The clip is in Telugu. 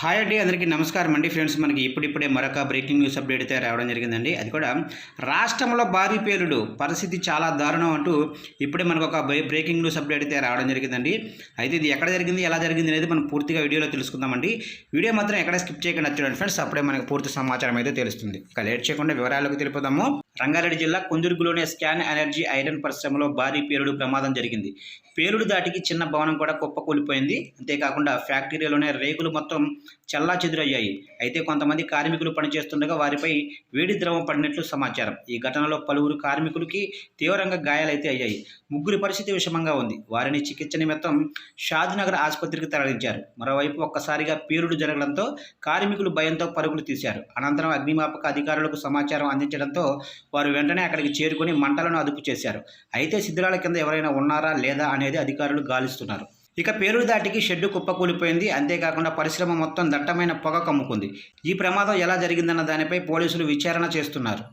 హాయ్ అండి అందరికీ నమస్కారం అండి ఫ్రెండ్స్. మనకి ఇప్పుడిప్పుడే మరొక బ్రేకింగ్ న్యూస్ అప్డేట్ అయితే రావడం జరిగిందండి. అది కూడా రాష్ట్రంలో భారీ పేలుడు. పరిస్థితి చాలా దారుణం అంటూ ఇప్పుడే మనకు ఒక బ్రేకింగ్ న్యూస్ అప్డేట్ అయితే రావడం జరిగిందండి. అయితే ఇది ఎక్కడ జరిగింది ఎలా జరిగింది అనేది మనం పూర్తిగా వీడియోలో తెలుసుకుందామండి. వీడియో మాత్రం ఎక్కడ స్కిప్ చేయకుండా చూడండి ఫ్రెండ్స్. అప్పుడే మనకు పూర్తి సమాచారం అయితే తెలుస్తుంది. ఇక లేట్ చేయకుండా వివరాలకు తెలిపోదాము రంగారెడ్డి జిల్లా కుందుర్గులోనే స్కాన్ ఎనర్జీ ఐరన్ పరిశ్రమలో భారీ పేలుడు ప్రమాదం జరిగింది. పేలుడు దాటికి చిన్న భవనం కూడా కుప్పకూలిపోయింది. అంతేకాకుండా ఫ్యాక్టరీలోనే రేకులు మొత్తం చల్లా చెదురయ్యాయి అయితే కొంతమంది కార్మికులు పనిచేస్తుండగా వారిపై వేడి ద్రవం పడినట్లు సమాచారం. ఈ ఘటనలో పలువురు కార్మికులకి తీవ్రంగా గాయాలైతే అయ్యాయి. ముగ్గురి పరిస్థితి విషమంగా ఉంది. వారిని చికిత్స నిమిత్తం షాద్నగర్ ఆసుపత్రికి తరలించారు. మరోవైపు ఒక్కసారిగా పేరుడు జరగడంతో కార్మికులు భయంతో పరుగులు తీశారు. అనంతరం అగ్నిమాపక అధికారులకు సమాచారం అందించడంతో వారు వెంటనే అక్కడికి చేరుకుని మంటలను అదుపు చేశారు అయితే శిథిలాల కింద ఎవరైనా ఉన్నారా లేదా అనేది అధికారులు గాలిస్తున్నారు. ఇక పేరు దాటికి షెడ్డు కుప్పకూలిపోయింది అంతేకాకుండా పరిశ్రమ మొత్తం దట్టమైన పొగ కమ్ముకుంది. ఈ ప్రమాదం ఎలా జరిగిందన్న దానిపై పోలీసులు విచారణ చేస్తున్నారు.